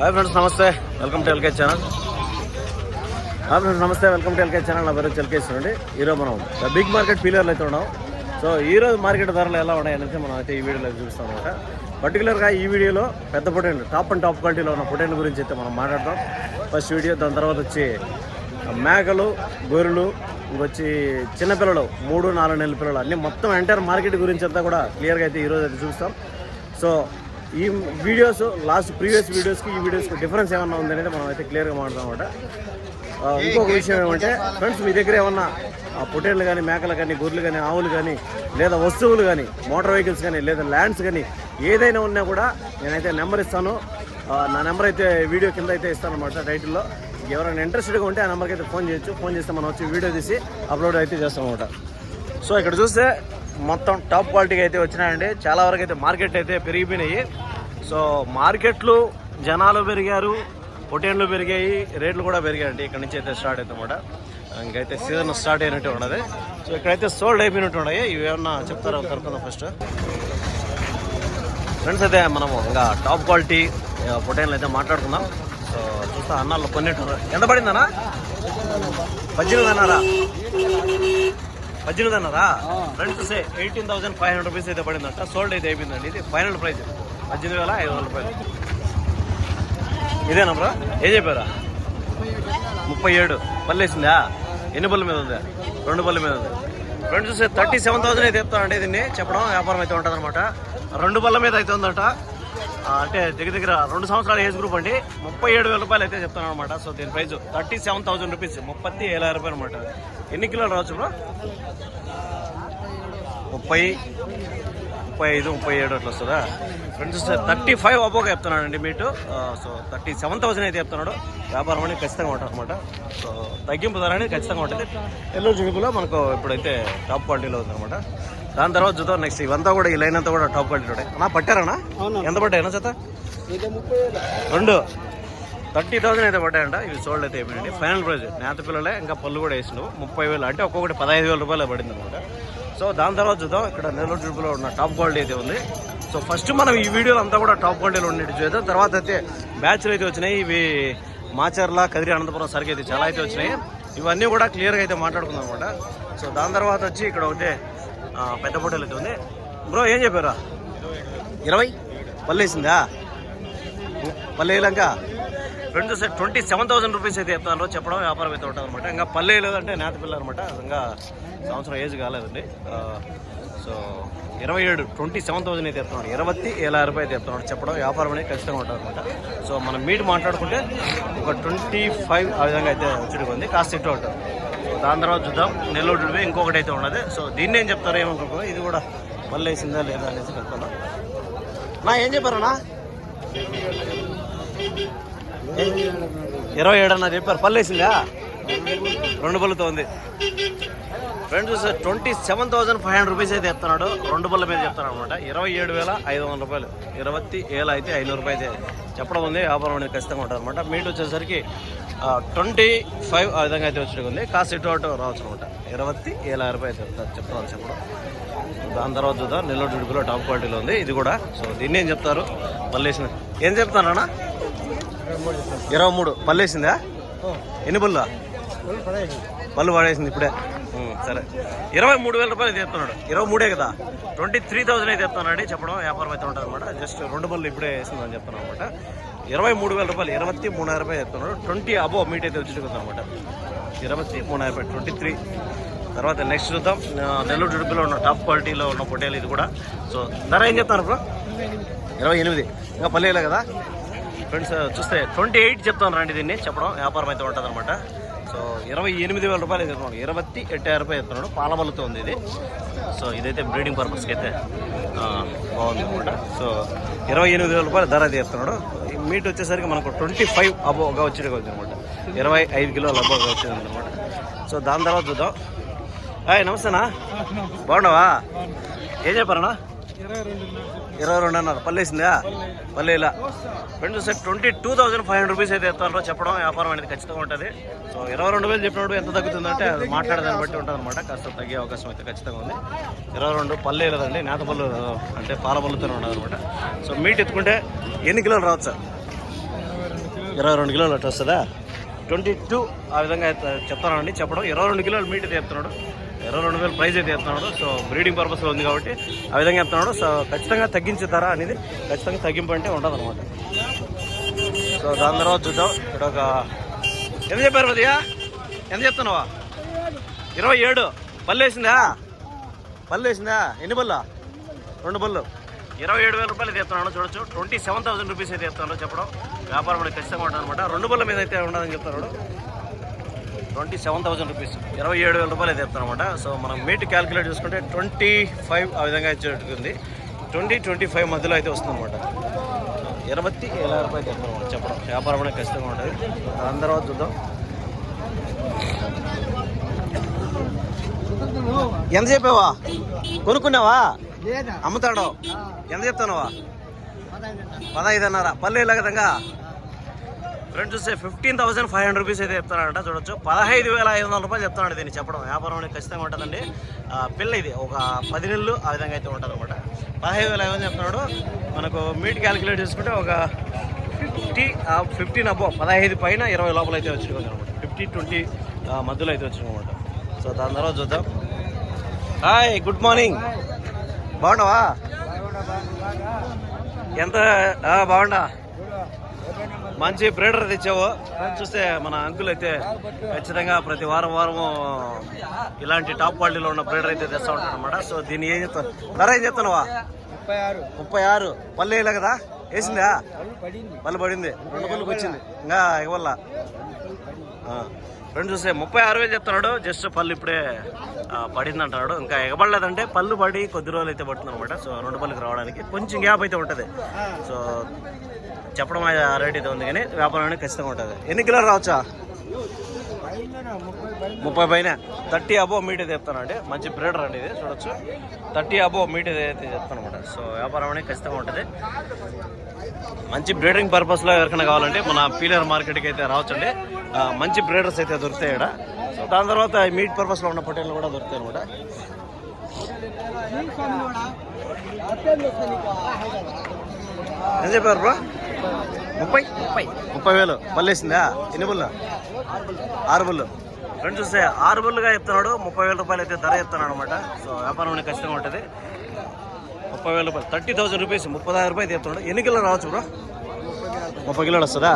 Hi friends నమస్తే. Welcome to LK channel. Hi friends నమస్తే. Welcome to LK channel. నా పేరు ఎల్కేస్ అండి ఈరోజు మనం ద బిగ్ మార్కెట్ ఫీలియర్లు అయితే ఉన్నాం. సో ఈ రోజు మార్కెట్ ధరలు ఎలా ఉన్నాయి అనేది మనం అయితే ఈ వీడియోలో చూపిస్తాం అనమాట పర్టికులర్గా ఈ వీడియోలో పెద్ద పొటేన్లు టాప్ అండ్ టాప్ క్వాలిటీలో ఉన్న పొటెన్ గురించి అయితే మనం మాట్లాడతాం ఫస్ట్ వీడియో దాని తర్వాత వచ్చి మేకలు గొర్రెలు ఇంకొచ్చి చిన్నపిల్లలు మూడు నాలుగు నెలల పిల్లలు అన్నీ మొత్తం ఎంటైర్ మార్కెట్ గురించి అంతా కూడా క్లియర్గా అయితే ఈరోజు అయితే చూస్తాం. సో ఈ వీడియోస్ లాస్ట్ ప్రీవియస్ వీడియోస్కి ఈ వీడియోస్కి డిఫరెన్స్ ఏమన్నా ఉందనేది మనం అయితే క్లియర్గా మాట్లాడదాం అనమాట ఇంకొక విషయం ఏమంటే ఫ్రెండ్స్ మీ దగ్గర ఏమన్నా ఆ పొటేళ్ళు కానీ మేకలు కానీ గొర్రెలు కానీ ఆవులు కానీ లేదా వస్తువులు కానీ మోటార్ వెహికల్స్ కానీ లేదా ల్యాండ్స్ కానీ ఏదైనా ఉన్నా కూడా నేనైతే నెంబర్ ఇస్తాను. నా నెంబర్ అయితే వీడియో కింద అయితే ఇస్తాను అనమాట టైటిల్లో ఎవరైనా ఇంట్రెస్టెడ్గా ఉంటే ఆ నెంబర్కి అయితే ఫోన్ చేయొచ్చు. ఫోన్ చేస్తే మనం వచ్చి వీడియో తీసి అప్లోడ్ అయితే చేస్తాం అనమాట సో ఇక్కడ చూస్తే మొత్తం టాప్ క్వాలిటీకి అయితే వచ్చినాయండి. చాలా వరకు అయితే మార్కెట్ అయితే పెరిగిపోయినాయి. సో మార్కెట్లు జనాలు పెరిగారు పొటేన్లు పెరిగాయి రేట్లు కూడా పెరిగాయండి. ఇక్కడ నుంచి అయితే స్టార్ట్ అవుతాం కూడా ఇంకైతే సీజన్ స్టార్ట్ అయినట్టు ఉన్నది. సో ఇక్కడైతే సోల్డ్ అయిపోయినట్టు ఉన్నాయి. ఇవి ఏమన్నా చెప్తారా? కనుక్కుందాం ఫస్ట్. ఫ్రెండ్స్ అయితే మనము ఇంకా టాప్ క్వాలిటీ పొటేన్లు అయితే మాట్లాడుకుందాం. సో చూస్తా అన్నాళ్ళు కొన్నిట్టు ఎంత పడిందనా పద్దెనిమిది అన్నారా? పద్దెనిమిది అన్నారా? ఫ్రెండ్స్ చూస్తే eighteen thousand five hundred rupees అయితే పడిందంట. సోల్డ్ అయితే అయిపోయిందండి. ఇది ఫైనల్ ప్రైస్ పద్దెనిమిది వేల ఐదు వందల రూపాయలు. ఇదేనా బ్రో ఏం చెప్పారా? ముప్పై ఏడు. పళ్ళు వేసిందా ఎన్ని పళ్ళ మీద ఉందా? రెండు పళ్ళ మీద ఉంది. ఫ్రెండ్స్ చూస్తే థర్టీ సెవెన్ థౌసండ్ అయితే చెప్తానండి దీన్ని చెప్పడం వ్యాపారం అయితే ఉంటుంది అనమాట రెండు పళ్ళ మీద అయితే ఉందట. అంటే దగ్గర దగ్గర రెండు సంవత్సరాల ఏజ్ గ్రూప్ అండి. ముప్పై ఏడు వేల రూపాయలు అయితే చెప్తాను అనమాట సో దీని price thirty seven thousand rupees ముప్పై ఏళ్ళ రూపాయలు అనమాట ఎన్ని కిలోలు రావచ్చు బ్రో? ముప్పై ముప్పై ఐదు ముప్పై ఏడు అట్లా వస్తుందా? ఫ్రెండ్స్ థర్టీ ఫైవ్ అబోగా చెప్తున్నానండి మీటు. సో థర్టీ సెవెన్ థౌసండ్ అయితే చెప్తున్నాడు. వ్యాపారం అనేది ఖచ్చితంగా ఉంటుంది అనమాట సో తగ్గింపు ధర అనేది ఖచ్చితంగా ఉంటుంది. ఎల్లో జుడుకులో మనకు ఇప్పుడైతే టాప్ క్వాలిటీలో ఉంది అనమాట దాని తర్వాత చూద్దాం నెక్స్ట్ ఇవంతా కూడా ఈ లైన్ అంతా కూడా టాప్ క్వాలిటీ ఉంటాయి. అన్నా పట్టారన్నా ఎంత పట్టాయన్నా చేత రెండు. థర్టీ థౌసండ్ అయితే పడ్డాయంట. ఇవి సోల్డ్ అయితే అయిపోయింది ఫైనల్ ప్రైస్ నేత పిల్లలే ఇంకా పళ్ళు కూడా వేసినావు ముప్పై వేలు. అంటే ఒక్కొక్కటి పదహైదు వేల రూపాయలు పడింది అనమాట సో దాని తర్వాత చూద్దాం ఇక్కడ నెల్లూరు జుడుపులో ఉన్న టాప్ క్వాలిటీ అయితే ఉంది. సో ఫస్ట్ మనం ఈ వీడియోలో అంతా కూడా టాప్ క్వాలిటీలో ఉండేది చూద్దాం తర్వాత అయితే బ్యాచ్లు అయితే వచ్చినాయి. ఇవి మాచర్ల కదిరి అనంతపురం సరికి అయితే చాలా అయితే వచ్చినాయి. ఇవన్నీ కూడా క్లియర్గా అయితే మాట్లాడుకుందాం అనమాట సో దాని తర్వాత వచ్చి ఇక్కడ ఒకటే పెద్ద ఫోటోలు అయితే ఉంది. బ్రో ఏం చెప్పారా? ఇరవై? పల్లేసిందా? పల్లెలంక friends sir twenty seven thousand rupees అయితే చెప్తాను చెప్పడం వ్యాపారం అయితే ఉంటుంది అనమాట ఇంకా పల్లె అంటే నేత పిల్ల అనమాట ఇంకా సంవత్సరం ఏజ్ కాలేదండి. సో ఇరవై ఏడు ట్వంటీ సెవెన్ థౌసండ్ అయితే చెప్తున్నాడు ఇరవై ఏళ్ళ రూపాయలు అయితే చెప్తున్నాడు చెప్పడం వ్యాపారం అనేది ఖచ్చితంగా ఉంటుంది అనమాట సో మనం మీట్ మాట్లాడుకుంటే ఒక ట్వంటీ ఫైవ్ ఆ విధంగా అయితే వచ్చి ఉంది. కాస్త ఎక్కువ ఉంటుంది దాని తర్వాత చూద్దాం. నెల్లూరు ఇంకొకటి అయితే ఉన్నది. సో దీన్ని ఏం చెప్తారో ఏమనుకుంటున్నా ఇది కూడా పల్లె వేసిందా లేదా అనేసి కనుక్కుందాం. నా ఏం చెప్పారన్నా? ఇరవై ఏడు అన్న చెప్పారు. పళ్ళు వేసిందా రెండు పళ్ళుతో ఉంది. Friends twenty seven thousand five hundred rupees అయితే చెప్తున్నాడు. రెండు పళ్ళ మీద చెప్తాను అనమాట ఇరవై ఏడు వేల ఐదు వందల రూపాయలు. ఇరవై ఏళ్ళు అయితే ఐనూరు రూపాయలు అయితే చెప్పడం ఉంది. వ్యాపారం అనేది ఖచ్చితంగా ఉంటుంది అనమాట మీట్ వచ్చేసరికి ట్వంటీ ఫైవ్ ఆ విధంగా అయితే వచ్చి ఉంది. కాస్ట్ ఇటు అటు రావచ్చు అనమాట. ఇరవై ఏళ్ళ రూపాయలు అయితే చెప్తారు చెప్తాను చెప్పడం. దాని తర్వాత చూద్దాం. నెల్లూరు జుడుకులో టాప్ క్వాలిటీలో ఉంది. ఇది కూడా. సో దీన్ని ఏం చెప్తారు? పల్లేసిన ఏం చెప్తానన్నా ఇరవై మూడు. పల్లేసిందా? ఎన్ని పళ్ళు పళ్ళు పడేసింది ఇప్పుడే. సరే. ఇరవై మూడు వేల రూపాయలు తెస్తున్నాడు. ఇరవై మూడే కదా. ట్వంటీ త్రీ థౌసండ్ అయితే తెస్తున్నాడు. చెప్పడం వ్యాపారం అయితే ఉంటుంది అనమాట జస్ట్ రెండు పళ్ళు ఇప్పుడే వేసిందని చెప్తున్నాను అనమాట ఇరవై మూడు వేల రూపాయలు ఇరవై మూడు రూపాయలు తెస్తున్నాడు. ట్వంటీ అబో మీట్ అయితే వచ్చి అనమాట ఇరవై మూడు రూపాయలు ట్వంటీ త్రీ. తర్వాత నెక్స్ట్ చూద్దాం. నెల్లూరు జుడుపులో ఉన్న టాప్ క్వాలిటీలో ఉన్న పొటేలు ఇది కూడా. సో ధర ఏం చెప్తాను బ్రో? ఇరవై ఎనిమిది. ఇంకా పల్లెలే కదా? ఫ్రెండ్స్ చూస్తే ట్వంటీ ఎయిట్ చెప్తాను రండి దీన్ని. చెప్పడం వ్యాపారం అయితే ఉంటుంది అనమాట సో ఇరవై ఎనిమిది వేల రూపాయలు చెప్తున్నాడు ఇరవై ఎట్టాయిరం రూపాయలు చెప్తున్నాడు పాలబలతో ఉంది ఇది. సో ఇదైతే బ్రీడింగ్ పర్పస్కి అయితే బాగుంది అనమాట. సో ఇరవై ఎనిమిది వేల రూపాయలు ధర అయితే ఎత్తున్నాడు మీట్ వచ్చేసరికి మనకు ట్వంటీ ఫైవ్ అబోగా వచ్చేది అనమాట. ఇరవై ఐదు కిలోల అబోగా వచ్చేది అనమాట. సో దాని తర్వాత చూద్దాం. హాయ్ నమస్తేనా? బాగున్నావా? ఏం చెప్పారన్నా? ఇరవై రెండు పల్లేసిందా? పల్లేలా. Friends twenty two thousand five hundred rupees అయితే ఎత్తారో చెప్పడం వ్యాపారం అనేది ఖచ్చితంగా ఉంటుంది. సో ఇరవై రెండు వేలు చెప్పినప్పుడు ఎంత తగ్గుతుందంటే అది మాట్లాడేదాన్ని బట్టి ఉంటుంది అనమాట కాస్త తగ్గే అవకాశం అయితే ఖచ్చితంగా ఉంది. ఇరవై రెండు పల్లేదండి నేత పళ్ళు అంటే పాల పళ్ళుతోనే ఉండదు అనమాట సో మీట్ ఎత్తుకుంటే ఎన్ని కిలోలు రావచ్చు సార్? ఇరవై రెండు కిలోలు అట్లా వస్తుందా? ట్వంటీ టూ ఆ విధంగా అయితే చెప్తానండి. చెప్పడం ఇరవై రెండు కిలోలు మీట్ అయితే చెప్తున్నాడు. ఇరవై రెండు వేలు ప్రైజ్ అయితే చెప్తున్నాడు. సో బ్రీడింగ్ పర్పస్లో ఉంది కాబట్టి ఆ విధంగా చెప్తున్నాడు. సో ఖచ్చితంగా తగ్గించే ధర అనేది ఖచ్చితంగా తగ్గింపు అంటే ఉంటుంది అనమాట సో దాని తర్వాత చూద్దాం. ఇక్కడ ఒక ఎంత చెప్పారు ఉదయ ఎంత చెప్తున్నావా? ఇరవై ఏడు. పళ్ళు వేసిందా? పళ్ళు వేసిందా? ఎన్ని బళ్ళు రెండు బళ్ళు ఇరవై ఏడు వేల రూపాయలు చెప్తున్నాను చూడొచ్చు. ట్వంటీ సెవెన్ థౌసండ్ రూపీస్ అయితే చెప్తాను చెప్పడం. వ్యాపారం అనేది ఖచ్చితంగా ఉంటుంది అనమాట రెండు బళ్ళ మీద అయితే ఉండదని చెప్తున్నాడు. Twenty seven thousand rupees. ఇరవై ఏడు వేల రూపాయలు అయితే సో మనం మీట్ క్యాలిక్యులేట్ చేసుకుంటే ట్వంటీ ఫైవ్ ఆ విధంగా ఇచ్చేటుంది ట్వంటీ ట్వంటీ ఫైవ్ మధ్యలో అయితే వస్తుంది అనమాట ఇరవై వేల రూపాయలు చెప్తాను అనమాట చెప్పడం. వ్యాపారం అనేది ఖచ్చితంగా ఉంటుంది. దాని తర్వాత చూద్దాం. ఎంత చెప్పావా? కొనుక్కున్నావా? అమ్ముతాడు. ఎంత చెప్తానవా? పదహైదున్నర పల్లె ఫ్రెండ్ ఫ్రెండ్స్ చూస్తే fifteen thousand five hundred rupees అయితే చెప్తానంట చూడొచ్చు. పదహైదు వేల ఐదు వందల రూపాయలు చెప్తున్నాడు దీన్ని చెప్పడం. వ్యాపారం అనేది ఖచ్చితంగా ఉంటుందండి. పిల్ల ఇది. ఒక పది నెలలు ఆ విధంగా అయితే ఉంటుంది అనమాట పదహైదు వేల ఐదు వందలు చెప్తున్నాడు. మనకు మీట్ క్యాలిక్యులేట్ చేసుకుంటే ఒక ఫిఫ్టీ ఫిఫ్టీన్ అబ్బో పదహైదు పైన ఇరవై లోపల అయితే వచ్చింది అనమాట ఫిఫ్టీ ట్వంటీ మధ్యలో అయితే వచ్చింది అనమాట సో దాని తర్వాత చూద్దాం. హాయ్ గుడ్ మార్నింగ్ బాగున్నావా? ఎంత? బాగుండా మంచి బ్రీడర్ తెచ్చావు. చూస్తే మన అంకుల్ అయితే ఖచ్చితంగా ప్రతి వారం వారము ఇలాంటి టాప్ క్వాలిటీలో ఉన్న బ్రీడర్ అయితే తెస్తా ఉంటాడు అనమాట సో దీన్ని ఏం చెప్తాను ధర ఏం చెప్తున్నావా ముప్పై ఆరు. పళ్ళు వేయలే కదా? వేసిందా? పళ్ళు పడింది. రెండు పళ్ళుకి వచ్చింది ఇంకా ఇవ్వాల రెండు చూస్తే ముప్పై ఆరు వేలు చెప్తున్నాడు. జస్ట్ పళ్ళు ఇప్పుడే పడింది అంటున్నాడు ఇంకా ఎగబడలేదంటే పళ్ళు పడి కొద్ది రోజులు అయితే పడుతుంది అనమాట సో రెండు పళ్ళకి రావడానికి కొంచెం గ్యాప్ అయితే ఉంటుంది. సో చెప్పడం రేట్ అయితే ఉంది కానీ వ్యాపారం అనేది ఖచ్చితంగా ఉంటుంది. ఎన్ని కిలోలు రావచ్చా? ముప్పై పైన. థర్టీ అబో మీట్ అయితే చెప్తానండి మంచి బ్రీడర్ అండి ఇది చూడొచ్చు. థర్టీ అబో మీట్ అయితే చెప్తాను అనమాట. సో వ్యాపారం అనేది ఖచ్చితంగా ఉంటుంది. మంచి బ్రీడింగ్ పర్పస్లో ఎవరికైనా కావాలంటే మన పీలర్ మార్కెట్కి అయితే రావచ్చండి. మంచి బ్రీడర్స్ అయితే దొరుకుతాయి ఇక్కడ. సో దాని తర్వాత మీట్ పర్పస్లో ఉన్న పొట్టేళ్ళు కూడా దొరుకుతాయి అనమాట. ఏం చెప్పారు బ్రో? ముప్పై. ముప్పై. ముప్పై వేలు. పల్లేసిందా ఎన్ని బుల్లు? ఆరు బుల్లు. ఫ్రెండ్ చూస్తే ఆరు బుల్లుగా చెప్తున్నాడు. ముప్పై వేల రూపాయలు అయితే ధర చెప్తున్నాడు అనమాట సో వ్యాపారం అనేది ఖచ్చితంగా ఉంటుంది. ముప్పై వేల రూపాయలు. Thirty thousand rupees. ముప్పై రూపాయలు చెప్తున్నాడు. ఎన్ని కిలోలు రావచ్చు బ్రో? ముప్పై కిలోలు వస్తుందా?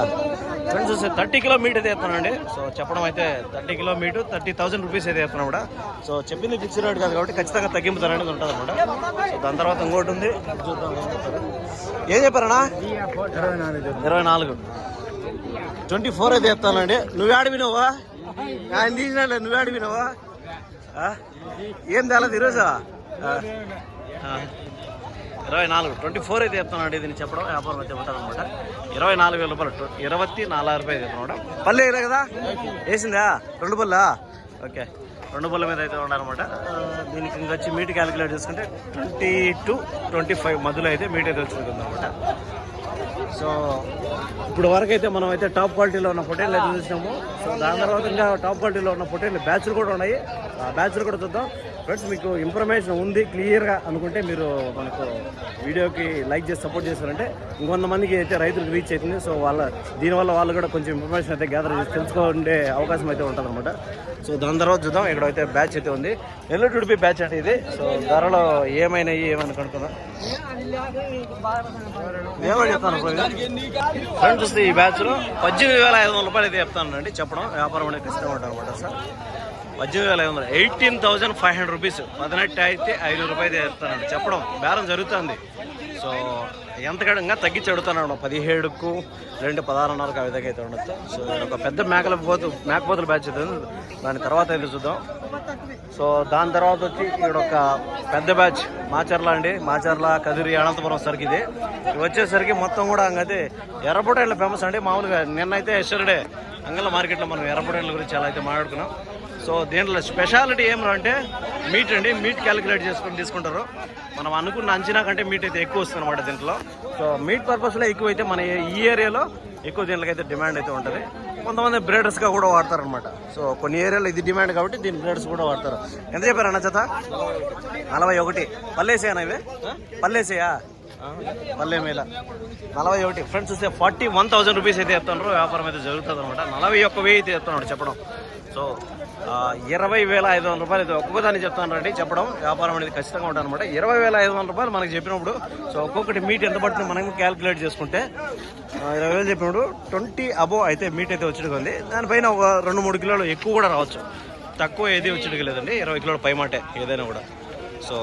ఫ్రెండ్స్ చూస్తే థర్టీ కిలో మీట్ అయితే చెప్తానండి సో చెప్పడం అయితే thirty kilo meat thirty thousand rupees అయితే చెప్తున్నాం కూడా సో చెప్పింది ఫిక్స్ రేట్ కాదు కాబట్టి ఖచ్చితంగా తగ్గింపు ధర అనేది ఉంటుంది అనమాట సో దాని తర్వాత ఇంకోటి ఉంది. చూద్దాం. ఏం చెప్పారనా చెప్పారన్నా? ఇరవై నాలుగు. ఇరవై నాలుగు ట్వంటీ ఫోర్ అయితే చెప్తానండి. నువ్వే ఆడివినవా ఆయన తీసినాలే నువ్వే ఆడివినవా ఏం తేలదు ఈరోజు? ఇరవై నాలుగు. ట్వంటీ ఫోర్ అయితే చెప్తున్నాడు దీన్ని చెప్పడం. వ్యాపారం అయితే చెప్తాను అనమాట ఇరవై నాలుగు వేల రూపాయలు ఇరవై నాలుగు రూపాయలు చెప్తున్నాడు పల్లె కదా? వేసిందా? రెండు పళ్ళా ఓకే. రెండు పళ్ళ మీద అయితే ఉన్నారనమాట దీనికి ఇంకా వచ్చి మీట్ క్యాలిక్యులేట్ చేసుకుంటే ట్వంటీ టు ట్వంటీ ఫైవ్ మధ్యలో అయితే మీట్ అయితే వచ్చింది అనమాట సో ఇప్పుడు వరకు అయితే మనం అయితే టాప్ క్వాలిటీలో ఉన్న పొటేళ్ళు అయితే చూసినాము. సో దాని తర్వాత ఇంకా టాప్ క్వాలిటీలో ఉన్న పొటేళ్ళు బ్యాచ్లు కూడా ఉన్నాయి. బ్యాచ్లు కూడా చూద్దాం. ఫ్రెండ్స్ మీకు ఇన్ఫర్మేషన్ ఉంది క్లియర్గా అనుకుంటే మీరు మనకు వీడియోకి లైక్ చేసి సపోర్ట్ చేశారంటే ఇంకొంతమందికి అయితే రైతులకు రీచ్ అవుతుంది. సో వాళ్ళ దీనివల్ల వాళ్ళు కూడా కొంచెం ఇన్ఫర్మేషన్ అయితే గ్యాదర్ చేసి తెలుసుకుండే అవకాశం అయితే ఉంటుందన్నమాట. సో దాని తర్వాత చూద్దాం. ఇక్కడ అయితే బ్యాచ్ అయితే ఉంది. నెల్లూరు ఉడిపి బ్యాచ్ అంటే ఇది. సో ధరలో ఏమైనాయి ఏమైనా కనుక్కుందాం. ఏమని చెప్తాను ఫ్రెండ్స్ చూస్తే ఈ బ్యాచ్లో పద్దెనిమిది వేల ఐదు వందల రూపాయలు అయితే చెప్తాను అండి చెప్పడం వ్యాపారం అనేది కష్టం ఉంటుంది అనమాట సార్ పద్దెనిమిది వేల ఐదు వందలు. Eighteen thousand five hundred rupees పదినెట్టు అయితే ఐదు రూపాయలు చెప్తానండి చెప్పడం బేరం జరుగుతుంది. సో ఎంత ఇంకా తగ్గించి అడుగుతాను పదిహేడుకు రెండు పదహారున్నరకు ఆ విధంగా అయితే ఉండొచ్చు. సో ఒక పెద్ద మేకల పోతు మేకపోతుల బ్యాచ్ దాని తర్వాత అయితే చూద్దాం. సో దాని తర్వాత వచ్చి ఇక్కడ ఒక పెద్ద బ్యాచ్. మాచర్ల అండి. మాచర్ల కదిరి అనంతపురం సరికి ఇది. వచ్చేసరికి మొత్తం కూడా అంగైతే ఎర్రపొటైన్లు ఫేమస్ అండి. మామూలుగా నిన్నైతే ఎస్టర్డే అంగళ్ళ మార్కెట్లో మనం ఎర్రపొటైన్ల గురించి అలా అయితే మాట్లాడుకున్నాం. సో దీంట్లో స్పెషాలిటీ ఏమంటే మీట్ అండి మీట్ క్యాలిక్యులేట్ చేసుకొని తీసుకుంటారు. మనం అనుకున్న అంచనా కంటే మీట్ అయితే ఎక్కువ వస్తుంది అనమాట దీంట్లో. సో మీట్ పర్పస్లో ఎక్కువ అయితే మన ఈ ఏరియాలో ఎక్కువ దీనికి అయితే డిమాండ్ అయితే ఉంటుంది. కొంతమంది బ్రేడర్స్గా కూడా వాడతారనమాట సో కొన్ని ఏరియాలో ఇది డిమాండ్ కాబట్టి దీని బ్రేడర్స్ కూడా వాడతారు. ఎంత చెప్పారు అన్న చేత నలభై ఒకటి. పల్లేసేయనా ఇవి? పల్లేసేయా? పల్లె మేల నలభై ఒకటి. ఫ్రెండ్స్ వస్తే ఫార్టీ వన్ థౌసండ్ రూపీస్ అయితే చెప్తున్నారు వ్యాపారం అయితే జరుగుతుంది అనమాట నలభై ఒక్క వెయ్యి అయితే చెప్తున్నాడు చెప్పడం. సో ఇరవై వేల ఐదు వందల రూపాయలు అయితే ఒక్కొక్కదాన్ని చెప్తానండి చెప్పడం వ్యాపారం అనేది ఖచ్చితంగా ఉంటుంది అనమాట ఇరవై వేల ఐదు వందల రూపాయలు మనకు చెప్పినప్పుడు సో ఒక్కొక్కటి మీట్ ఎంత పడుతుంది మనం క్యాలిక్యులేట్ చేసుకుంటే ఇరవై వేలు చెప్పినప్పుడు ట్వంటీ అబో అయితే మీట్ అయితే వచ్చి ఉంది దానిపైన ఒక రెండు మూడు కిలోలు ఎక్కువ కూడా రావచ్చు. తక్కువ ఏది వచ్చి లేదండి ఇరవై కిలోల పై మాటే ఏదైనా కూడా. సో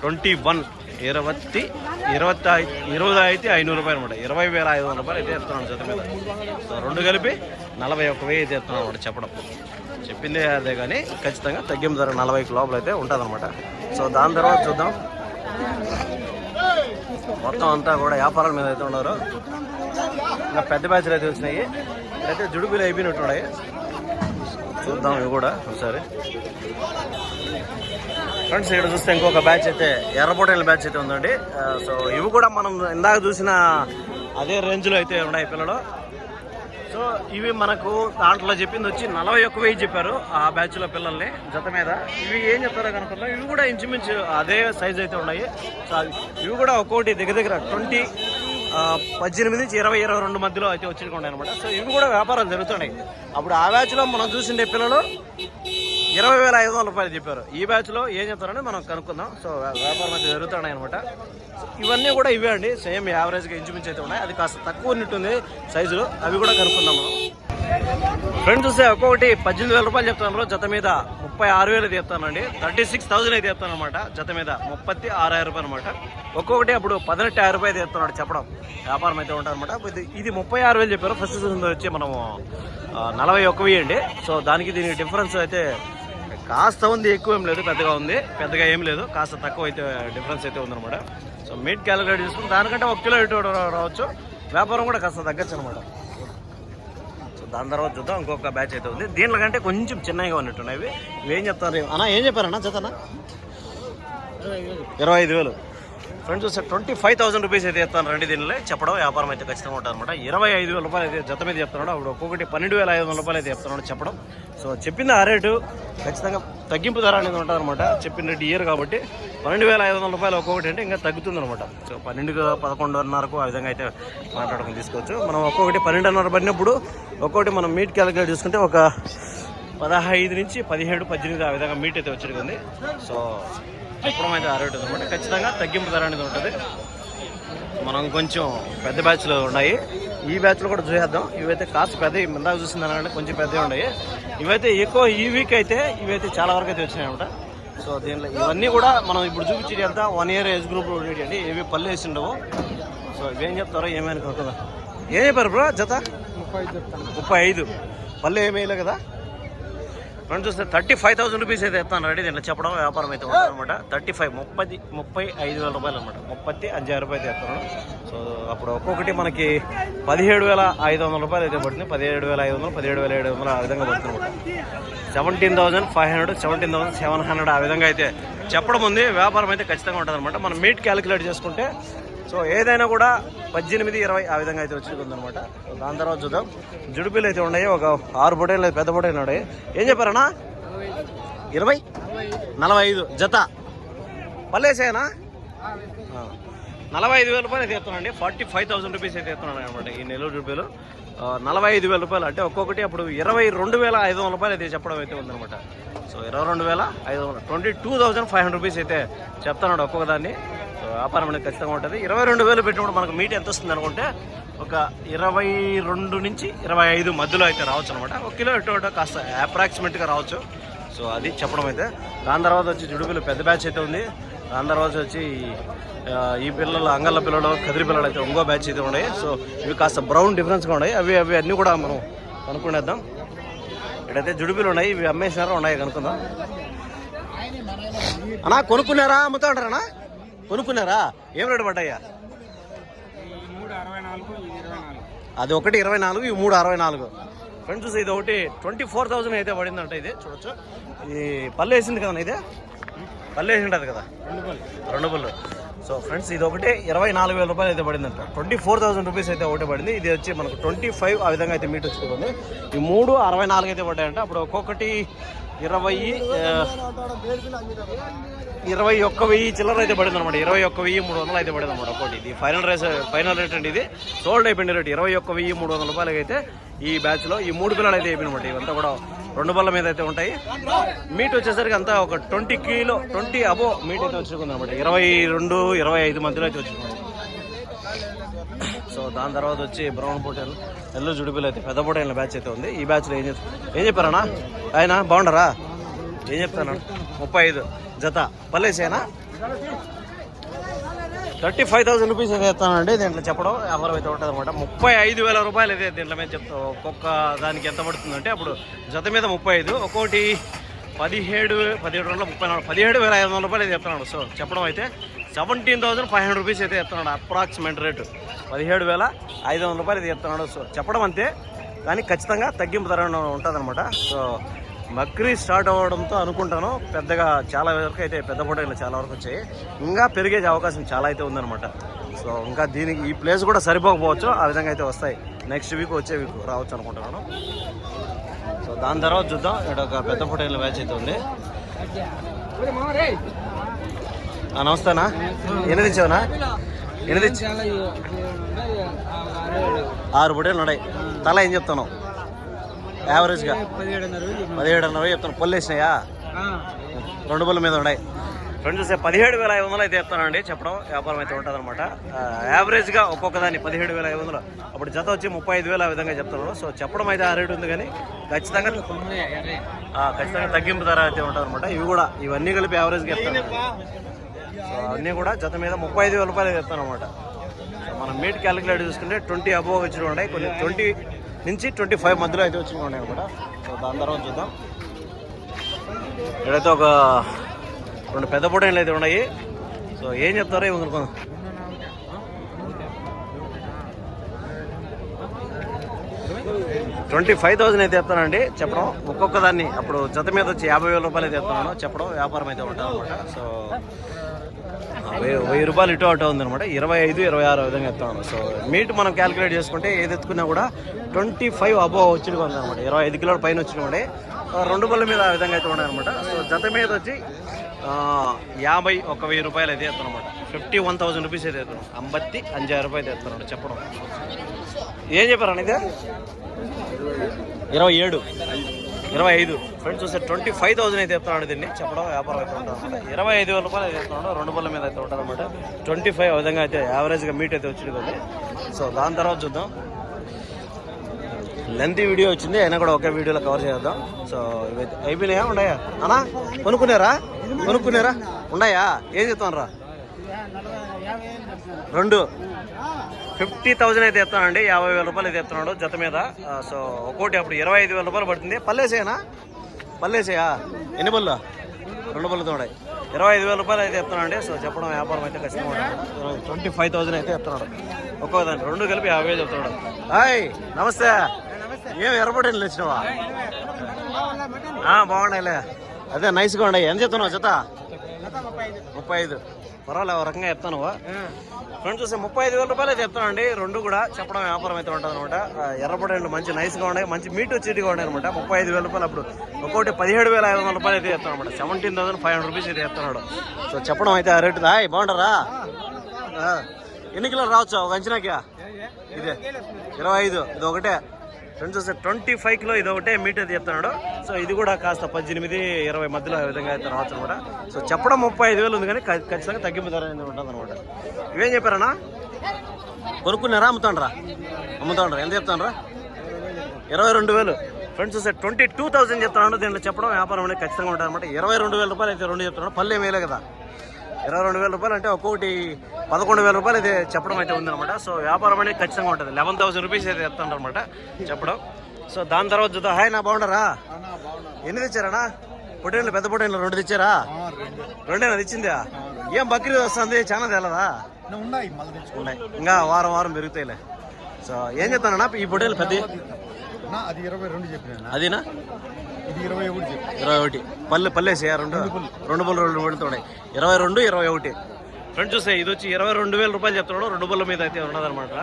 ట్వంటీ వన్ ఇరవై ఇరవై ఇరవై అయితే ఐనూరు రూపాయలు అనమాట ఇరవై వేల ఐదు వందల రూపాయలు అయితే ఎత్తున్నాను జత మీద. సో రెండు కలిపి నలభై ఒక్క వెయ్యి అయితే ఎత్తున్నాను చెప్పడం. చెప్పిందే అదే కానీ ఖచ్చితంగా తగ్గింపు ధర నలభై లోపల అయితే ఉంటుందన్నమాట. సో దాని తర్వాత చూద్దాం. మొత్తం అంతా కూడా వ్యాపారాల మీద అయితే ఉన్నారు. ఇంకా పెద్ద బ్యాచ్లు అయితే వచ్చినాయి. అయితే జుడుబీలు అయిపోయినట్టున్నాయి చూద్దాం ఇవి కూడా ఒకసారి. ఫ్రెండ్స్ ఇక్కడ చూస్తే ఇంకొక బ్యాచ్ అయితే ఎర్రబొటైల బ్యాచ్ అయితే ఉందండి. సో ఇవి కూడా మనం ఇందాక చూసిన అదే రేంజ్లో అయితే ఉన్నాయి పిల్లలు. సో ఇవి మనకు దాంట్లో చెప్పింది వచ్చి నలభై ఒక్క వెయ్యి చెప్పారు ఆ బ్యాచ్లో పిల్లల్ని జత మీద. ఇవి ఏం చెప్తారో కనుక్కున్నాం ఇవి కూడా ఇంచుమించు అదే సైజ్ అయితే ఉన్నాయి. సో ఇవి కూడా ఒక్కోటి దగ్గర దగ్గర ట్వంటీ పద్దెనిమిది నుంచి ఇరవై ఇరవై రెండు మధ్యలో అయితే వచ్చి ఉన్నాయి అనమాట సో ఇవి కూడా వ్యాపారాలు జరుగుతున్నాయి. అప్పుడు ఆ బ్యాచ్లో మనం చూసిండే పిల్లలు ఇరవై వేల ఐదు వందల రూపాయలు చెప్పారు. ఈ బ్యాచ్లో ఏం చెప్తారని మనం కనుక్కుందాం. సో వ్యాపారం అయితే జరుగుతున్నాయి అనమాట ఇవన్నీ కూడా ఇవే అండి. సేమ్ యావరేజ్గా ఇంచుమించు అయితే ఉన్నాయి. అది కాస్త తక్కువ ఉన్నట్టుంది సైజులు. అవి కూడా కనుక్కుందాం మనం. ఫ్రెండ్ చూస్తే ఒక్కొక్కటి పద్దెనిమిది వేల రూపాయలు చెప్తున్నారు జత మీద ముప్పై ఆరు వేలు చెప్తానండి. థర్టీ సిక్స్ థౌసండ్ అయితే చెప్తాను అనమాట జత మీద ముప్పై ఆరాయిరం రూపాయలు అనమాట ఒక్కొక్కటి అప్పుడు పదినెట్టు ఆరు రూపాయలు చెప్తున్నాడు చెప్పడం. వ్యాపారం అయితే ఉంటారనమాట ఇది ముప్పై ఆరు వేలు చెప్పారు. ఫస్ట్ సీజన్ వచ్చి మనము నలభై ఒక్క అండి. సో దానికి దీనికి డిఫరెన్స్ అయితే కాస్త ఉంది ఎక్కువ ఏం లేదు పెద్దగా ఉంది. పెద్దగా ఏం లేదు కాస్త తక్కువ అయితే డిఫరెన్స్ అయితే ఉందన్నమాట. సో మీట్ క్యాలిక్యులేట్ చేసుకుని దానికంటే ఒక కిలో ఇటు రావచ్చు. వ్యాపారం కూడా కాస్త తగ్గచ్చు అనమాట సో దాని తర్వాత చూద్దాం ఇంకొక బ్యాచ్ అయితే ఉంది. దీనిలో కంటే కొంచెం చిన్నగా ఉన్నట్టున్నాయి ఇవి. ఏం చెప్తారు? అన్నా ఏం చెప్పారన్నా చేతనా ఇరవై ఐదు వేలు. ఫ్రెండ్స్ చూస్తే ట్వంటీ ఫైవ్ థౌసండ్ రూపీస్ అయితే చెప్తాను రండి దీనిలో. చెప్పడం వ్యాపారం అయితే ఖచ్చితంగా ఉంటుంది అనమాట ఇరవై ఐదు వేల రూపాయలు అయితే జత మీద చెప్తున్నాడు. అప్పుడు ఒక్కొక్కటి పన్నెండు వేల ఐదు వందల రూపాయలు అయితే చెప్తున్నాడు చెప్పడం. సో చెప్పింది ఆ రేటు ఖచ్చితంగా తగ్గింపు ధర అనేది ఉంటుంది అనమాట చెప్పిన రేటు ఇయర్ కాబట్టి పన్నెండు వేల ఐదు వందల రూపాయలు ఒక్కొక్కటి అంటే ఇంకా తగ్గుతుంది అనమాట సో పన్నెండు పదకొండున్నరకు ఆ విధంగా అయితే మాట్లాడుకుని తీసుకోవచ్చు. మనం ఒక్కొక్కటి పన్నెండున్నర పడినప్పుడు ఒక్కొక్కటి మనం మీట్ క్యాలిక్యులేట్ చేసుకుంటే ఒక పదహైదు నుంచి పదిహేడు పద్దెనిమిది ఆ విధంగా మీట్ అయితే వచ్చింది సో చెప్పడం అయితే ఆ అనమాట ఖచ్చితంగా తగ్గింపు ధర అనేది ఉంటుంది. మనం కొంచెం పెద్ద బ్యాచ్లు ఉన్నాయి. ఈ బ్యాచ్లో కూడా చూసేద్దాం. ఇవైతే కాస్త పెద్ద ఇందాక చూసిన దానికంటే కొంచెం పెద్దవి ఉన్నాయి. ఇవైతే ఎక్కువ ఈ వీక్ అయితే ఇవైతే చాలా వరకు అయితే వచ్చినాయి అనమాట సో దీనిలో ఇవన్నీ కూడా మనం ఇప్పుడు చూపించేది అంతా వన్ ఇయర్ ఏజ్ గ్రూప్ ఉండేటండి ఏవి పళ్ళు వేసి ఉండవు. సో ఇవేం చెప్తారో ఏమైనా కదా ఏం చెప్పారు బ్రో జత? ముప్పై ఐదు ముప్పై ఐదు. పళ్ళు ఏమేయలే కదా? ఫ్రెండ్ చూస్తే థర్టీ ఫైవ్ థౌసండ్ రూపీస్ అయితే ఎత్తాను. రెడీ దీంట్లో చెప్పడం వ్యాపారం అయితే ఉంటుంది అనమాట థర్టీ ఫైవ్ ముప్పై ముప్పై ఐదు వేల రూపాయలు అనమాట ముప్పై అഞ്ചారు రూపాయలు అయితే ఎత్తాను. సో అప్పుడు ఒక్కొక్కటి మనకి పదిహేడు వేల ఐదు వందల రూపాయలు అయితే పడుతుంది. పదిహేడు వేల ఐదు వందలు పదిహేడు వేల ఏడు వందలు ఆ విధంగా పడుతుంది seventeen thousand five hundred seventeen thousand seven hundred ఆ విధంగా అయితే చెప్పడం ఉంది. వ్యాపారం అయితే ఖచ్చితంగా ఉంటుంది అనమాట మనం మీట్ క్యాలిక్యులేట్ చేసుకుంటే సో ఏదైనా కూడా పద్దెనిమిది ఇరవై ఆ విధంగా అయితే వచ్చి ఉందన్నమాట దాని తర్వాత చూద్దాం. జుడిపిలు అయితే ఉన్నాయి. ఒక ఆరు బొటేలు పెద్ద బొటేలు ఉన్నాయి. ఏం చెప్పారన్నా ఇరవై? నలభై ఐదు జత. పల్లేసేనా? నలభై ఐదు వేల రూపాయలు అయితే ఎత్తున్నాండి ఫార్టీ ఫైవ్ థౌసండ్ రూపీస్ అయితే ఎత్తున్నాను అనమాట ఈ నెల్లూరు రూపాయలు నలభై ఐదు వేల రూపాయలు. అంటే ఒక్కొక్కటి అప్పుడు ఇరవై రెండు వేల ఐదు వందల రూపాయలు అయితే చెప్పడం అయితే ఉందనమాట సో ఇరవై రెండు వేల ఐదు వందల. Twenty two thousand five hundred rupees అయితే చెప్తున్నాడు ఒక్కొక్క దాన్ని సో వ్యాపారం అనేది ఖచ్చితంగా ఉంటుంది. ఇరవై రెండు వేలు పెట్టినప్పుడు మనకు మీట్ ఎంత వస్తుంది అనుకుంటే ఒక ఇరవై రెండు నుంచి ఇరవై ఐదు మధ్యలో అయితే రావచ్చు అనమాట ఒక కిలో ఇటు అటు కాస్త అప్రాక్సిమేట్గా రావచ్చు. సో అది చెప్పడం అయితే. దాని తర్వాత వచ్చి జుడుగులు పెద్ద బ్యాచ్ అయితే ఉంది. దాని తర్వాత వచ్చి ఈ పిల్లలు అంగళ్ళ పిల్లలు కదిరి పిల్లలు అయితే ఇంకో బ్యాచ్ అయితే ఉన్నాయి. సో ఇవి కాస్త బ్రౌన్ డిఫరెన్స్గా ఉన్నాయి. అవి అవి అన్నీ కూడా మనం కనుక్కునేద్దాం. ఇక్కడైతే జుడిపిలు ఉన్నాయి. ఇవి అమ్మేసినారా? ఉన్నాయి కనుక్కుందాం. అన్నా కొనుక్కున్నారా? అమ్ముతా ఉంటారా కొనుక్కున్నారా? ఏం రేటు పడ్డాయా? మూడు అరవై నాలుగు అది ఒకటి ఇరవై నాలుగు ఇవి మూడు అరవై నాలుగు. ఫ్రెండ్స్ ఇది ఒకటి ట్వంటీ ఫోర్ థౌసండ్ అయితే పడిందంట ఇది. చూడొచ్చు. ఇది పల్లె వేసింది కదా ఇదే? పళ్ళు వేసి ఉంటుంది కదా? రెండు పళ్ళు. సో ఫ్రెండ్స్ ఇది ఒకటి ఇరవై నాలుగు వేల రూపాయలు అయితే పడిందంట. ట్వంటీ ఫోర్ థౌసండ్ రూపీస్ అయితే ఒకటి పడింది. ఇది వచ్చి మనకు ట్వంటీ ఫైవ్ ఆ విధంగా అయితే మీట్ వచ్చింది ఈ మూడు అరవై నాలుగు అయితే పడ్డాయంట. అప్పుడు ఒక్కొక్కటి ఇరవై ఇరవై ఒక్క వెయ్యి చిల్లర అయితే పడింది అనమాట ఇరవై ఒక్క వెయ్యి మూడు వందలు అయితే పడింది అనమాట ఒకటి ఇది ఫైనల్ రేస్ ఫైనల్ రేట్ అండి ఇది. సోల్డ్ అయిపోయింది రేట్ ఇరవై ఒక్క వెయ్యి మూడు వందల రూపాయలకి అయితే ఈ బ్యాచ్లో ఈ మూడు పిల్లలు అయితే అయిపోయినమాట ఇవంతా కూడా రెండు బల్ల మీద అయితే ఉంటాయి. మీట్ వచ్చేసరికి అంతా ఒక twenty kilo twenty above meat అయితే వచ్చింది అనమాట ఇరవై రెండు ఇరవై ఐదు మధ్యలో అయితే వచ్చింది సో దాని తర్వాత వచ్చి బ్రౌన్ పొటైన్ ఎల్లు జుడిపిల్ అయితే పెద్ద పొటేల్ బ్యాచ్ అయితే ఉంది. ఈ బ్యాచ్లో ఏం చెప్ ఏం చెప్పారన్నా? ఆయన బాగుండరా? ఏం చెప్తాను? ముప్పై ఐదు జత. పల్లేసేనా థర్టీ ఫైవ్ థౌసండ్ రూపీస్ అయితే ఇస్తానండి. దీంట్లో చెప్పడం ఎవరు అయితే ఉంటుంది అనమాట ముప్పై ఐదు వేల రూపాయలు అయితే దీంట్లో మీద చెప్తా. ఒక్కొక్క దానికి ఎంత పడుతుందంటే అప్పుడు జత మీద ముప్పై ఐదు ఒక్కోటి పదిహేడు పదిహేడు వందల ముప్పై నాలుగు పదిహేడు వేల ఐదు వందల రూపాయలు అయితే చెప్తున్నాడు సో చెప్పడం అయితే seventeen thousand five hundred rupees అయితే చెప్తున్నాడు అప్రాక్సిమేట్ రేటు. పదిహేడు వేల ఐదు వందల రూపాయలు అయితే చెప్తున్నాడు సో చెప్పడం అంతే. కానీ ఖచ్చితంగా తగ్గింపు ధర ఉంటుంది సో మక్రీ స్టార్ట్ అవ్వడంతో అనుకుంటాను. పెద్దగా చాలా వరకు అయితే పెద్ద ఫోటోలు చాలా వరకు వచ్చాయి. ఇంకా పెరిగే అవకాశం చాలా అయితే ఉందన్నమాట. సో ఇంకా దీనికి ఈ ప్లేస్ కూడా సరిపోకపోవచ్చు. ఆ విధంగా అయితే వస్తాయి. నెక్స్ట్ వీక్ వచ్చే వీక్ రావచ్చు అనుకుంటున్నాను. సో దాని తర్వాత చూద్దాం. ఇక్కడ ఒక పెద్ద ఫోటోల మ్యాచ్ అయితే ఉంది. ఆ, నమస్తేనా? ఎన్ని తెచ్చావునా? ఎన్ని తెచ్చి ఆరు పొటేలు ఉన్నాయి. తల ఏం చెప్తాను యావరేజ్గా పదిహేడున్నర చెప్తాను పళ్ళు వేసినాయా? రెండు పళ్ళ మీద ఉన్నాయి. ఫ్రెండ్స్ చూస్తే పదిహేడు వేల ఐదు వందలు అయితే చెప్తానండి. చెప్పడం వ్యాపారం అయితే ఉంటుంది అనమాట యావరేజ్గా ఒక్కొక్క దాన్ని పదిహేడు వేల ఐదు వందలు. అప్పుడు జత వచ్చి ముప్పై ఐదు వేలు ఆ విధంగా చెప్తున్నాను సో చెప్పడం అయితే ఆ రేటు ఉంది కానీ ఖచ్చితంగా ఖచ్చితంగా తగ్గింపు ధర అయితే ఉంటుంది అనమాట ఇవి కూడా ఇవన్నీ కలిపి యావరేజ్గా చెప్తాను. సో అన్నీ కూడా జత మీద ముప్పై ఐదు వేల రూపాయలు చెప్తాను అనమాట మనం మీట్ క్యాలిక్యులేట్ చూసుకుంటే ట్వంటీ అబోవ్ వచ్చిన ఉన్నాయి. కొన్ని ట్వంటీ నుంచి ట్వంటీ ఫైవ్ మధ్యలో అయితే వచ్చిన ఉన్నాయి అనమాట సో దాని తర్వాత చూద్దాం. ఇక్కడైతే ఒక రెండు పెద్ద పొటైన్లు అయితే ఉన్నాయి. సో ఏం చెప్తారో ఏమో అనుకుందాం ట్వంటీ ఫైవ్ థౌసండ్ అయితే చెప్తానండి. చెప్పడం ఒక్కొక్క దాన్ని అప్పుడు జత మీద వచ్చి యాభై వేల రూపాయలు అయితే చెప్తున్నాను చెప్పడం వ్యాపారం అయితే ఉంటుంది అనమాట సో వెయ్యి రూపాయలు ఇటు అటు ఉందన్నమాట. ఇరవై ఐదు ఇరవై ఆరు విధంగా ఎత్తాను సో మీట్ మనం క్యాలిక్యులేట్ చేసుకుంటే ఏది ఎత్తుకున్నా కూడా ట్వంటీ ఫైవ్ అబోవ్ వచ్చినగా ఉందన్నమాట. ఇరవై ఐదు కిలోల పైన వచ్చినవాడే రెండు బల్ల మీద ఆ విధంగా అయితే ఉన్నాయన్నమాట. సో జత మీద వచ్చి యాభై ఒక వెయ్యి రూపాయలు అయితే ఎత్తాను అనమాట ఫిఫ్టీ వన్ థౌసండ్ రూపీస్ అయితే ఎత్తాను. అంబత్తి అంజారు రూపాయలు అయితే ఎత్తాను చెప్పడం. ఏం చెప్పారు ఇదే ఇరవై ఏడు. ఇరవై ఐదు. ఫ్రెండ్స్ చూస్తే ట్వంటీ ఫైవ్ థౌసండ్ అయితే చెప్తున్నాడు దీన్ని. చెప్పడం వ్యాపారం అయితే ఉంటుంది ఇరవై ఐదు వేల రూపాయలు అయితే చెప్తున్నాడు. రెండు బల్ల మీద అయితే ఉంటుంది అనమాట ట్వంటీ ఫైవ్ విధంగా అయితే యావరేజ్గా మీట్ అయితే వచ్చింది సో దాని తర్వాత చూద్దాం. లెంత్ వీడియో వచ్చింది. అయినా కూడా ఒకే వీడియోలో కవర్ చేద్దాం. సో ఇవైతే అయిపోయినాయా ఉన్నాయా? అనా కొనుక్కున్నారా? కొనుక్కున్నారా? ఉన్నాయా? ఏం చెప్తాను రా రెండు. ఫిఫ్టీ థౌజండ్ అయితే ఎత్తానండి. యాభై వేల రూపాయలు అయితే ఎత్తున్నాడు జత మీద. సో ఒక్కోటి అప్పుడు ఇరవై ఐదు వేల రూపాయలు పడుతుంది. పల్లేసేనా పల్లేసేయా ఎన్ని బళ్ళు రెండు బళ్ళు తోడాయి ఇరవై ఐదు వేల రూపాయలు అయితే ఎత్తున్నాడు సో చెప్పడం వ్యాపారం అయితే ఖచ్చితంగా ట్వంటీ ఫైవ్ థౌజండ్ అయితే ఎత్తున్నాడు. ఒక్కో దాన్ని రెండు కలిపి యాభై వేలు చెప్తున్నాడు. హాయ్ నమస్తే. ఏం ఎర్రబడి వచ్చినావా బాగున్నాయిలే. అదే నైస్గా ఉన్నాయి. ఎంత చెప్తున్నావు జత? ముప్పై ఐదు. పర్వాలేదు ఒక రకంగా చెప్తాను. ఫ్రెండ్స్ చూస్తే ముప్పై ఐదు వేల రూపాయలు అయితే చెప్తానండి. రెండు కూడా చెప్పడం వ్యాపారం అయితే ఉంటుంది అనమాట ఎర్రపడండి మంచి నైస్గా ఉన్నాయి మంచి మీట్ వచ్చేటిగా ఉన్నాయి అనమాట ముప్పై ఐదు వేల రూపాయలు అప్పుడు ఒక్కొక్కటి పదిహేడు వేల ఐదు వందల రూపాయలు అయితే చెప్తాను అనమాట seventeen thousand five hundred rupees అయితే చెప్తున్నాడు సో చెప్పడం అయితే ఆ రేటు దాయ్ బాగుంటారా ఎన్ని కిలోలు రావచ్చు? ఒక అంచనాకి? ఇదే. ఇరవై ఐదు. ఇది ఒకటే. ఫ్రెండ్స్ వస్తే ట్వంటీ ఫైవ్లో ఇది ఒకటే మీట్ చెప్తున్నాడు. సో ఇది కూడా కాస్త పద్దెనిమిది ఇరవై మధ్యలో విధంగా అయితే రావచ్చు అనమాట. సో చెప్పడం ముప్పై ఐదు వేలు ఉంది కానీ ఖచ్చితంగా తగ్గింపు ధర అనేది ఉంటుంది అనమాట. ఇవేం చెప్పారన్నా? కొనుక్కున్నారా అమ్ముతాండ్రా? అమ్ముతాండ్రా. ఎంత చెప్తాండ్రా? ఇరవై రెండు వేలు. ఫ్రెండ్స్ వస్తే ట్వంటీ టూ థౌసండ్ చెప్తున్నాడు దీంట్లో చెప్పడం వ్యాపారం అనేది ఖచ్చితంగా ఉంటుంది అనమాట. ఇరవై రెండు వేల రూపాయలు అయితే రెండు చెప్తున్నాడు. పల్లె మేలే కదా. ఇరవై రెండు వేల రూపాయలు అంటే ఒక్కొక్కటి పదకొండు వేల రూపాయలు అయితే చెప్పడం అయితే ఉందన్నమాట. సో వ్యాపారం అనేది ఖచ్చితంగా ఉంటుంది. లెవెన్ థౌసండ్ రూపీస్ అయితే చెప్తాను అనమాట చెప్పడం. సో దాని తర్వాత చూద్దాం. హాయ్ నా బాగుండరా ఎన్ని తెచ్చారనా పొటేన్లు పెద్ద పొటేన్లు రెండు తెచ్చారా? రెండేనా తెచ్చిందా? ఏం బక్రీద్ వస్తుంది? చాలా తెలదా ఉన్నాయి ఇంకా వారం వారం పెరుగుతాయిలే. సో ఏం చెప్తానన్నా? ఈ పొటేలు పెద్ద నా అది ఇరవై రెండు చెప్పిన అదినా? ఇరవై ఒకటి చెప్పి. ఇరవై ఒకటి. పల్లె పల్లెసి రెండు. రెండు పళ్ళు. రెండు తోడాయి ఇరవై రెండు ఇరవై ఒకటి. ఫ్రెండ్ చూస్తే ఇది వచ్చి ఇరవై రెండు వేల రూపాయలు చెప్తున్నాడు. రెండు బల్ల మీద అయితే ఉన్నదన్నమాట.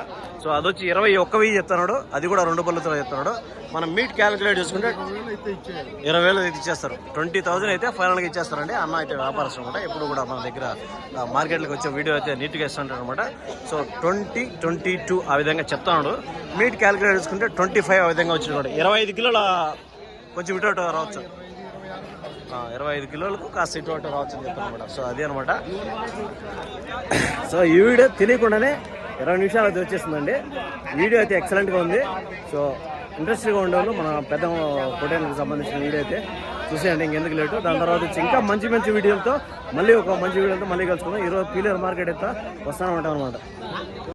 సో అది వచ్చి ఇరవై ఒక్క వెయ్యి చెప్తున్నాడు. అది కూడా రెండు బల్లతో చెప్తున్నాడు. మనం మీట్ క్యాలిక్యులేట్ చేసుకుంటే ఇరవై వేలు అయితే ఇచ్చేస్తారు. ట్వంటీ థౌసండ్ అయితే ఫైనల్గా ఇచ్చేస్తారండి. అన్న అయితే వ్యాపారస్తులు అనమాట ఎప్పుడు కూడా మన దగ్గర మార్కెట్లోకి వచ్చే వీడియో అయితే నీట్గా ఇస్తుంటారు అనమాట సో ట్వంటీ ట్వంటీ టూ ఆ విధంగా చెప్తున్నాడు. మీట్ క్యాలిక్యులేట్ చేసుకుంటే ట్వంటీ ఫైవ్ ఆ విధంగా వచ్చింది కూడా ఇరవై ఐదు కిలోల కొంచెం ఇటు అటు రావచ్చు. ఇరవై ఐదు కిలోలకు కాస్త ఇటు అటు రావచ్చు అని అనమాట సో అది అనమాట. సో ఈ వీడియో తెలియకుండానే ఇరవై నిమిషాలు అయితే వచ్చేసిందండి వీడియో అయితే ఎక్సలెంట్గా ఉంది. సో ఇంట్రెస్ట్గా ఉండేవాళ్ళు మన పెద్ద పొటేన్కి సంబంధించిన వీడియో అయితే చూసేయండి. ఇంకెందుకు లేటు. దాని తర్వాత వచ్చి ఇంకా మంచి మంచి వీడియోలతో మళ్ళీ ఒక మంచి వీడియోతో మళ్ళీ కలుసుకుందాం. ఈరోజు పీలర్ మార్కెట్ అయితే వస్తాను ఉంటాం అనమాట.